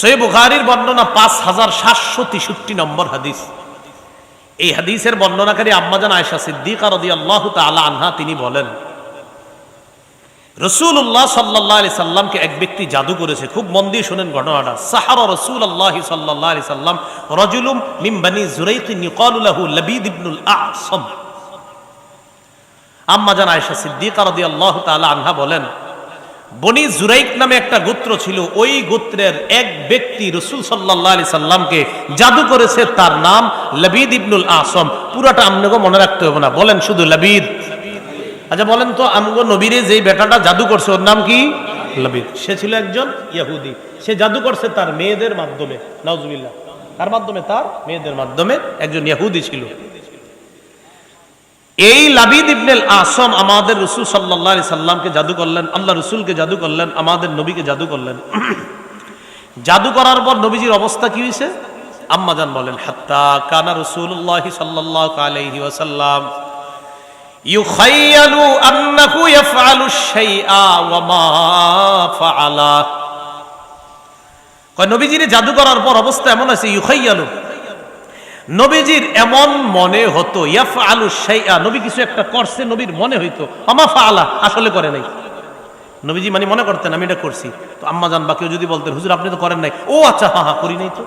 সই বুখারির বর্ণনা পাঁচ হাজার সাতশো তেষট্টি নম্বর হাদিস। এই হাদিসের বর্ণনাকারী আম্মাজান আয়সা সিদ্দিকা রদি আল্লাহ তালা আনহা তিনি বলেন রসুল্লাহ সাল্লাহ আলি সাল্লামকে এক ব্যক্তি জাদু করেছে। খুব মন দিয়ে শোনেন ঘটনাটা। সাহার রসুল আল্লাহ সাল্লাহ আলি সাল্লাম রজুলুম মিমবানি জুরাইক নিকালুলাহু লবিদ ইবনুল আসম। আম্মাজান আয়সা সিদ্দিকা রদি আল্লাহ তালা আনহা বলেন বনি জুরাইক নামে একটা গোত্র ছিল, ওই গোত্রের এক ব্যক্তি রসুল সাল্লাহ আলি সাল্লামকে জাদু করেছে, তার নাম লবিদ ইবনুল আসম পুরাটা আমনেগো মনে রাখতে হবে না, বলেন শুধু লবিদ। আচ্ছা বলেন তো, আমগো নবীরে যেই বেটাটা জাদু করছে, ওর নাম কি? লবিদ। সে ছিল একজন ইয়াহুদি। সে জাদু করছে তার মেয়েদের মাধ্যমে, নাউজুবিল্লাহ। তার মাধ্যমে? তার মেয়েদের মাধ্যমে একজন ইয়াহুদি ছিল। এই লাবিদ ইবনেল আসম আমাদের রসুল সাল্লাহ সাল্লামকে জাদু করলেন আল্লাহ রসুলকে জাদু করলেন, আমাদের নবীকে জাদু করলেন। জাদু করার পর নবীজির অবস্থা কি হয়েছে আম্মাজান বলেন, হাত্তা কানা রসুল্লাহ সাল্লাহ আলাইহি ওয়াসাল্লাম ইউখাইয়ালু আন্নাহু ইয়াফআলু শাইআ ওয়া মা ফাআলা। কয়, নবীজির জাদু করার পর অবস্থা এমন আছে ইউখাইয়ালু নবীজির এমন মনে হতো ইয়াফ আলু শাইআ, নবী কিছু একটা করছে, নবীর মনে হইতো, আমা ফাআলা, আসলে করে নাই। নবীজি মানে মনে করতেন, আমি এটা করছি। তো আম্মা জান বা কেউ যদি বলতেন, হুজুর, আপনি তো করেন নাই। ও আচ্ছা হা হা, করি নাই তো।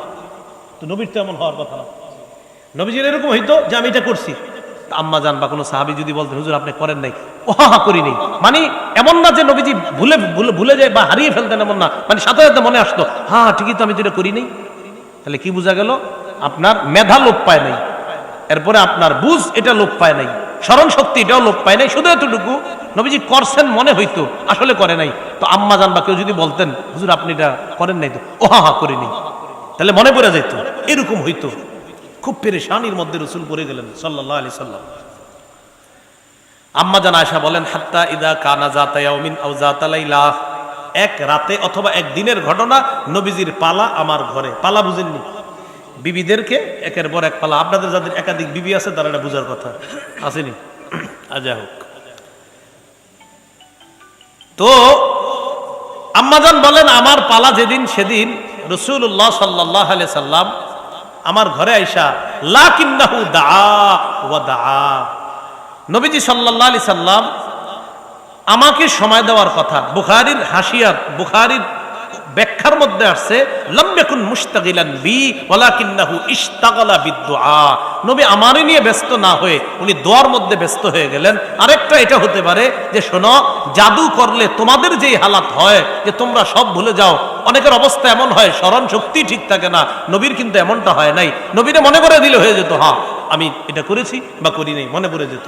তো নবীর তো এমন হওয়ার কথা না। নবীজির এরকম হইতো যে, আমি এটা করছি। আম্মা জান বা কোনো সাহাবি যদি বলতেন, হুজুর, আপনি করেন নাই। ও, হা হা, করি নাই। মানে এমন না যে, নবীজি ভুলে ভুলে ভুলে যায় বা হারিয়ে ফেলতেন এমন না। মানে সাথে সাথে মনে আসতো, হা ঠিকই তো আমি এটা করি নাই। তাহলে কি বোঝা গেল? আপনার মেধা লোপ পায় নাই। এরপরে আপনার বুঝ এটা লোপ পায় নাই। স্মরণ শক্তি এটাও লোপ পায় নাই। শুধু এতটুকু, নবীজি করছেন মনে হইতো, আসলে করে নাই। তো আম্মা জান বা কেউ যদি বলতেন, হুজুর, আপনি এটা করেন নাই তো? ও হা হা করিনি তাহলে মনে পড়ে যেত, এরকম হইতো। খুব পেরেশানির মধ্যে রসুল পড়ে গেলেন সাল্লাহ আলি সাল্লাম। আম্মা জান আয়সা বলেন, হাত্তা ইদা কানা জাতায়াউমিন আও জাতালাইলা এক রাতে অথবা এক দিনের ঘটনা নবীজির পালা আমার ঘরে। পালা বুঝেননি? বিবিদেরকে একের পর এক পালা। আপনাদের যাদের একাধিক বিবি আছে, তারা এটা বুঝার কথা। আসেনি? আজা হোক। তো, আম্মাজান বলেন, আমার পালা যেদিন সেদিন রসুল্লাহ সাল্লাহ সাল্লাম আমার ঘরে আইসা, লাকিন্নাহু দা ওয়া দা নবীজি সাল্লাহ আলি সাল্লাম আমাকে সময় দেওয়ার কথা, বুখারির হাসিয়াত, বুখারির ব্যাখ্যার মধ্যে আসছে লম্বেকুন মুস্তাগিলান বি, ওয়ালাকিন্নাহু ইশতাগালা বিদুআ নবী আমারই নিয়ে ব্যস্ত না হয়ে উনি দোয়ার মধ্যে ব্যস্ত হয়ে গেলেন। আরেকটা এটা হতে পারে যে, শোনো, জাদু করলে তোমাদের যেই হালাত হয়, যে তোমরা সব ভুলে যাও, অনেকের অবস্থা এমন হয়, স্মরণ শক্তি ঠিক থাকে না, নবীর কিন্তু এমনটা হয় নাই। নবীরে মনে করে দিলে হয়ে যেত হ্যাঁ আমি এটা করেছি বা করি নাই মনে পড়ে যেত।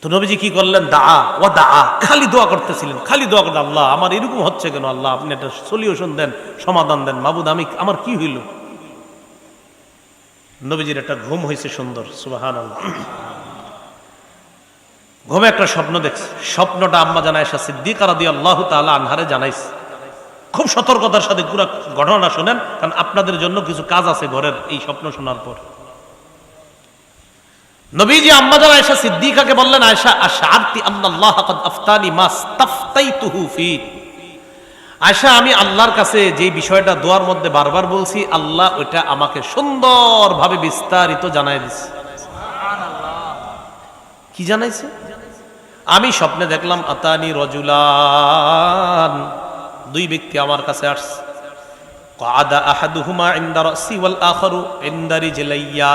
তো নবীজি কি করলেন? দা ও দা খালি দোয়া করতেছিলেন, খালি দোয়া করতেন আল্লাহ, আমার এরকম হচ্ছে কেন? আল্লাহ, আপনি একটা সলিউশন দেন, সমাধান দেন। মাবুদ, আমি, আমার কি হইল? নবীজির একটা ঘুম হয়েছে সুন্দর সুবাহান ঘুমে একটা স্বপ্ন দেখছে। স্বপ্নটা আম্মা জানায় সা সিদ্দিক রাদি আল্লাহ তাআলা আনহারে জানাইছে। খুব সতর্কতার সাথে পুরো ঘটনা শোনেন, কারণ আপনাদের জন্য কিছু কাজ আছে ঘরের এই স্বপ্ন শোনার পর। নবীজি আম্মাজান আয়েশা সিদ্দিকাকে বললেন, আয়েশা আশআরতি আন্নাল্লাহ ক্বাদ আফতানি মাস্তাফতাইতুহু ফি। আয়েশা, আমি আল্লাহর কাছে যে বিষয়টা দোয়ার মধ্যে বারবার বলছি, আল্লাহ ওটা আমাকে সুন্দরভাবে বিস্তারিত জানাই দিছে। কি জানাইছে? আমি স্বপ্নে দেখলাম, আতানি রজুলান, দুই ব্যক্তি আমার কাছে আসছে। কাদা আহাদুহুমা ইনদা রাসি ওয়াল আখারু ইনদা রিজলাইয়া।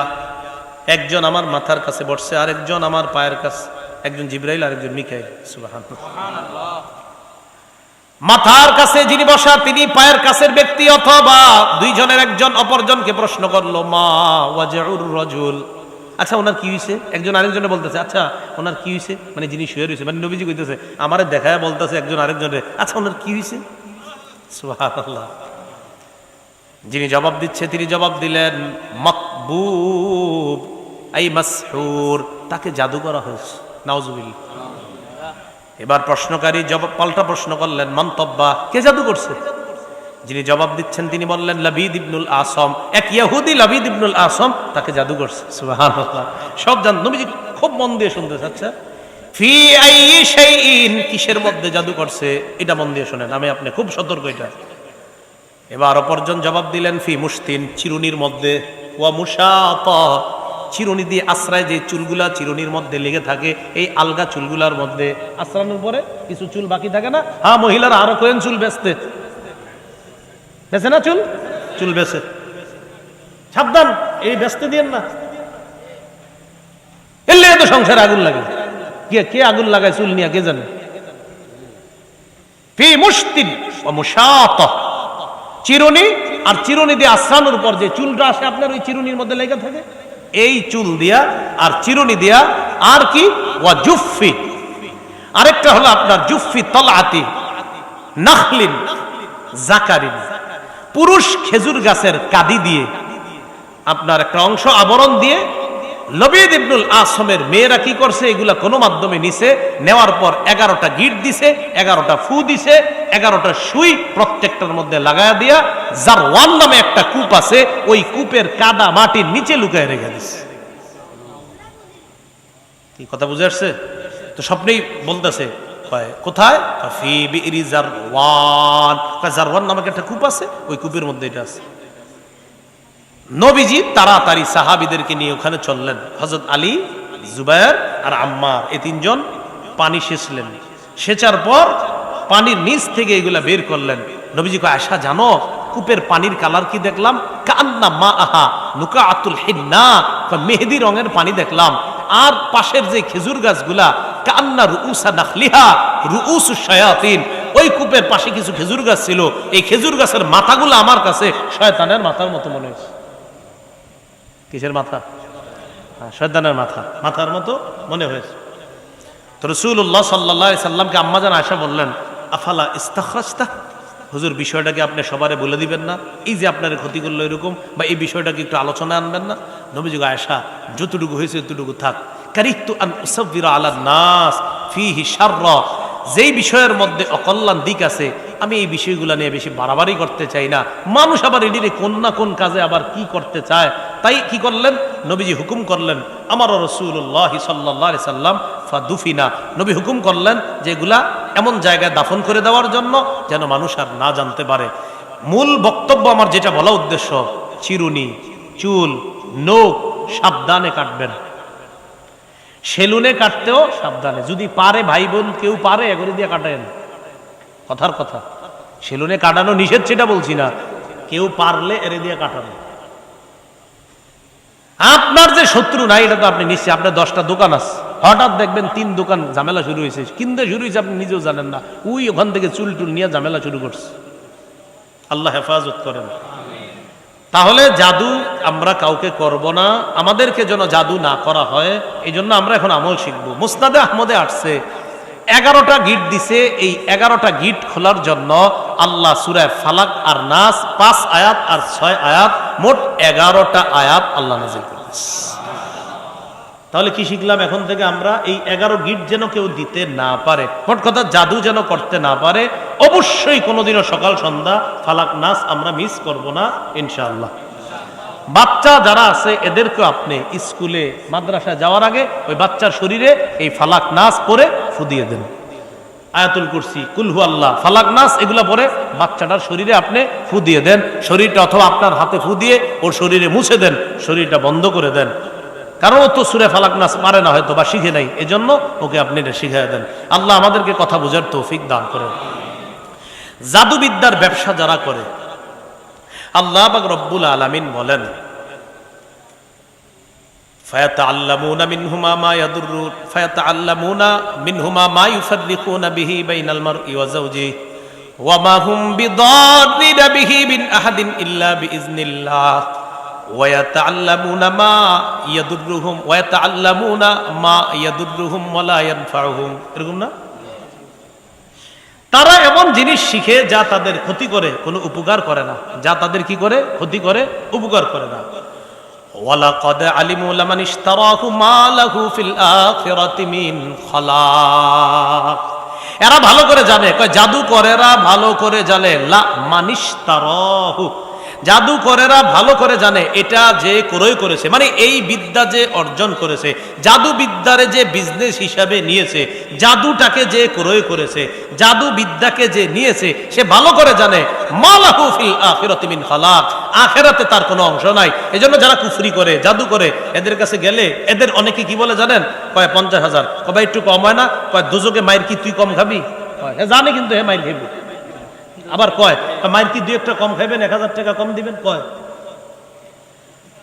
একজন আমার মাথার কাছে বসছে, আরেকজন আমার পায়ের কাছে। একজন জিব্রাইল, আরেকজন মিকাইল। সুবহানাল্লাহ। মাথার কাছে যিনি বসা, তিনি পায়ের কাছের ব্যক্তি অথবা দুইজনের একজন অপরজনকে প্রশ্ন করল, মা ওয়াজাউর রজুল? আচ্ছা ওনার কি হয়েছে একজন আরেকজনে বলতেছে আচ্ছা ওনার কি হয়েছে মানে যিনি শুয়ে রয়েছে মানে নবীজি কইতেছে, আমারে দেখায় বলতেছে একজন আরেকজনের। আচ্ছা ওনার কি হয়েছে সুবহানাল্লাহ। যিনি জবাব দিচ্ছে, তিনি জবাব দিলেন, মকবুব। মাসহুর, তাকে জাদু করা হয়েছে। নাউজুবিল এবার প্রশ্নকারী জবাব, পাল্টা প্রশ্ন করলেন মন্তব্বা কে জাদু করছে? যিনি জবাব দিচ্ছেন, তিনি বললেন, লাবিদ ইবনুল আসম। এক ইয়াহুদি লাবিদ ইবনুল আসম তাকে জাদু করছে। সব জান, নবীজি খুব মন দিয়ে শুনতে আচ্ছা ফি আই শাইইন, কিসের মধ্যে জাদু করছে? এটা মন দিয়ে শুনেন, আমি আপনি খুব সতর্ক এটা। এবার অপরজন জবাব দিলেন, ফি মুস্তিন চিরুনির মধ্যে। ওয়া মুসাত চিরুনি দিয়ে আশ্রয় যে চুলগুলা চিরুনির মধ্যে লেগে থাকে, এই আলগা চুলগুলার মধ্যে আশ্রানোর পরে কিছু চুল বাকি থাকে না? হ্যাঁ মহিলারা আরও কোয়েন চুল বেচতে। বেচে না চুল? চুল বেচে। সাবধান, এই বেচতে দিয়েন না। এলে তো সংসারে আগুন লাগে। কে কে আগুন লাগায় চুল নিয়ে, কে জানে? ফি মুস্তিন ওয়া মুসাত চিরুনি আর চিরুনি দিয়ে আশ্রানোর পর যে চুলটা আসে, আপনার ওই চিরুনির মধ্যে লেগে থাকে? এই চুল দিয়া আর চিরুনি দিয়া আর কি? ওয়া জুফফি। আরেকটা হলো আপনার জুফফি তলাতি নাখলিন, জাকারিন। পুরুষ খেজুর গাছের কাদি দিয়ে আপনার একটা অংশ আবরণ দিয়ে লবিদ ইবনুল আসমের মেয়েরা কি করছে? এগুলা কোনো মাধ্যমে নিছে। নেওয়ার পর এগারোটা গিট দিছে, এগারোটা ফু দিছে, এগারোটা সুই প্রত্যেকটার মধ্যে লাগায়া দিয়া যার ওয়ান নামে একটা কূপ আছে, ওই কূপের কাদা মাটির নিচে লুকায় রেখে দিছে। কি কথা বুঝে আসছে? তো স্বপ্নেই বলতেছে কোথায়? জারওয়ান জারওয়ান নামক একটা কূপ আছে, ওই কূপের মধ্যে এটা আছে। নবীজি তাড়াতাড়ি সাহাবিদেরকে নিয়ে ওখানে চললেন। হজরত আলী জুবায়ের আর আম্মার এই তিনজন পানি সেচলেন। সেচার পর পানির নিচ থেকে এগুলা বের করলেন। নবীজি কয় আশা জানো কূপের পানির কালার কি দেখলাম? কান্না মা আহা নুকা আতুল হিন্না মেহেদি রঙের পানি দেখলাম। আর পাশের যে খেজুর গাছগুলা, কান্না রুউসা নাখলিহা, রুউসু শায়াতিন, ওই কূপের পাশে কিছু খেজুর গাছ ছিল। এই খেজুর গাছের মাথাগুলো আমার কাছে শয়তানের মাথার মতো মনে হয়েছে। কিসের মাথা? হ্যাঁ, শয়তানের মাথা। মাথার মতো মনে হয়েছে। তো রসুল্লাহ সাল্লাহ সাল্লামকে আম্মা আম্মাজান আয়সা বললেন আফালা ইস্তাখরাস্তা হুজুর বিষয়টাকে আপনি সবারে বলে দিবেন না। এই যে আপনার ক্ষতি করল এরকম বা এই বিষয়টাকে একটু আলোচনায় আনবেন না। নবীযুগ আয়সা যতটুকু হয়েছে ততটুকু থাক। কারিহতু আন উসাব্বিরা আলা নাস ফিহি শাররা যেই বিষয়ের মধ্যে অকল্যাণ দিক আছে, আমি এই বিষয়গুলো নিয়ে বেশি বাড়াবাড়ি করতে চাই না। মানুষ আবার এটিরে কোন না কোন কাজে আবার কি করতে চায়? তাই কি করলেন? নবীজি হুকুম করলেন, আমার রসুল্লাহ সাল্লাহ সাল্লাম ফাদুফিনা। নবী হুকুম করলেন যেগুলা এমন জায়গায় দাফন করে দেওয়ার জন্য যেন মানুষ আর না জানতে পারে। মূল বক্তব্য আমার যেটা বলা উদ্দেশ্য, চিরুনি, চুল, নোখ সাবধানে কাটবেন। সেলুনে কাটতেও সাবধানে। যদি পারে ভাই বোন কেউ পারে এগুলো দিয়ে কাটেন। কথার কথা। সেলুনে কাটানো নিষেধ সেটা বলছি না। কেউ পারলে এরে দিয়ে কাটানো আপনার যে শত্রু নাই এটা তো আপনি নিশ্চয় আপনার দশটা দোকান আছে। হঠাৎ দেখবেন তিন দোকান ঝামেলা শুরু হয়েছে। কিনতে শুরু হয়েছে, আপনি নিজেও জানেন না। ওই ওখান থেকে চুল টুল নিয়ে ঝামেলা শুরু করছে। আল্লাহ হেফাজত করেন। তাহলে জাদু আমরা কাউকে করব না, আমাদেরকে যেন জাদু না করা হয়, এই জন্য আমরা এখন আমল শিখব। মুস্তাদে আহমদে আসছে, এগারোটা গিট দিছে, এই এগারোটা গিট খোলার জন্য আল্লাহ সুরায় ফালাক আর নাস, পাঁচ আয়াত আর ছয় আয়াত, মোট এগারোটা আয়াত আল্লাহ নাজিল করেছে। তাহলে কি শিখলাম? এখন থেকে আমরা এই এগারো গিট যেন কেউ দিতে না পারে। মোট কথা জাদু যেন করতে না পারে। অবশ্যই কোনোদিনও সকাল, সন্ধ্যা, ফালাক, নাস আমরা মিস করব না, ইনশাআল্লাহ। বাচ্চা যারা আছে, এদেরকে আপনি স্কুলে, মাদ্রাসায় যাওয়ার আগে ওই বাচ্চার শরীরে এই ফালাক, নাস পরে ফুদিয়ে দেন। আয়াতুল কুরসি কুলহু আল্লাহ ফালাক, নাস এগুলো পরে বাচ্চাটার শরীরে আপনি ফু দিয়ে দেন। শরীরটা অথবা আপনার হাতে ফু দিয়ে ওর শরীরে মুছে দেন। শরীরটা বন্ধ করে দেন। কারণ ও তো সুরে ফালাক নাস পারে না হয়তো বা শিখে নাই এজন্য ওকে আপনি এটা শিখিয়ে দেন আল্লাহ আমাদেরকে কথা বোঝার তৌফিক দান করেন জাদুবিদ্যার ব্যবসা যারা করে আল্লাহ পাক রব্বুল আলামিন বলেন فيتعلمون منهما ما يضرون فيتعلمون منهما ما يفرقون به بين المرء وزوجه وما هم بضارين به من أحد إلا بإذن الله ويتعلمون ما يضرهم ويتعلمون ما يضرهم ولا ينفعهم এরকম না তারা এমন জিনিস শিখে যা তাদের ক্ষতি করে কোনো উপকার করে না যা তাদের কি করে ক্ষতি করে উপকার করে না ওয়ালাকাদ আলিমু লামান ইশতারাহু মা লাহু ফিল আখিরাতি মিন খালাক এরা ভালো করে জানে কয় জাদু করেরা ভালো করে জানে লা মানিশতারাহু জাদুকরেরা ভালো করে জানে এটা যে ক্রয় করেছে মানে এই বিদ্যা যে অর্জন করেছে জাদু বিদ্যারে যে বিজনেস হিসাবে নিয়েছে জাদুটাকে যে ক্রয় করেছে জাদু বিদ্যাকে যে নিয়েছে সে ভালো করে জানে মালাহু ফিল আখিরাতি খালাক আখেরাতে তার কোনো অংশ নাই। এজন্য যারা কুফরি করে জাদু করে এদের কাছে গেলে এদের অনেকে কি বলে জানেন? কয় পঞ্চাশ হাজার। কবে একটু কম হয় না? কয় দুজকে মায়ের কি তুই কম খাবি? কয়, জানে কিন্তু হে মায়ের খাবি। আবার কয় মায়ের কি দুই একটা কম খাইবেন এক হাজার টাকা কম দিবেন? কয়।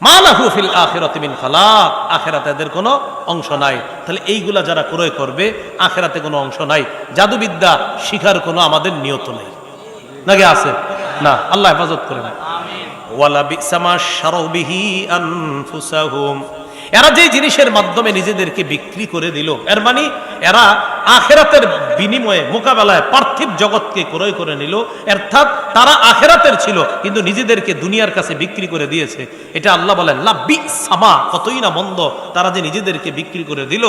মালাহু ফিল আখিরাতি মিন খালাক আখিরাতে এদের কোনো অংশ নাই। তাহলে এইগুলা যারা ক্রয় করবে আখিরাতে কোনো অংশ নাই। জাদুবিদ্যা শিখার কোনো আমাদের নিয়ত নেই। নাকি আছে? না আল্লাহ হেফাজত করেন। ওয়ালা বিসামা শারাউ বিহি আনফুসাহুম। এরা যে জিনিসের মাধ্যমে নিজেদেরকে বিক্রি করে দিল, এর মানে এরা আখেরাতের বিনিময়ে মোকাবেলায় পার্থিব জগৎকে ক্রয় করে নিল, অর্থাৎ তারা আখেরাতের ছিল, কিন্তু নিজেদেরকে দুনিয়ার কাছে বিক্রি করে দিয়েছে। এটা আল্লাহ বলেন, লাব্বি সামা কতই না মন্দ, তারা যে নিজেদেরকে বিক্রি করে দিল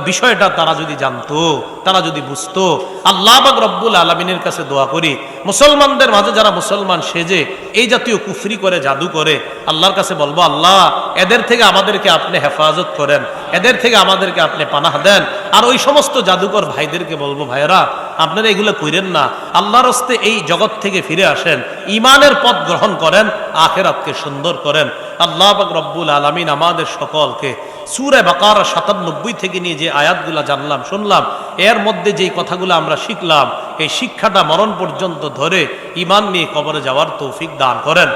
বিষয়টা তারা যদি জানতো, তারা যদি বুঝতো, আল্লাহ রব্বুল আলমিনের কাছে দোয়া করি, মুসলমানদের মাঝে যারা মুসলমান সেজে, এই জাতীয় কুফরি করে, জাদু করে, আল্লাহর কাছে বলব, আল্লাহ, এদের থেকে আমাদেরকে আপনি হেফাজত করেন, এদের থেকে আমাদেরকে আপনি পানাহ দেন। আর ওই সমস্ত জাদুকর ভাইদেরকে বলব ভাইরা আপনারা এগুলো কইরেন না। আল্লাহর হস্তে এই জগৎ থেকে ফিরে আসেন ইমানের পথ গ্রহণ করেন, আখেরাতকে সুন্দর করেন। আল্লাহ রব্বুল আলমিন আমাদের সকলকে সুরে বাকার সাতানব্বই থেকে নিয়ে যে আয়াতগুলা জানলাম, শুনলাম, এর মধ্যে যেই কথাগুলো আমরা শিখলাম, এই শিক্ষাটা মরণ পর্যন্ত ধরে ইমান নিয়ে কবরে যাওয়ার তৌফিক দান করেন।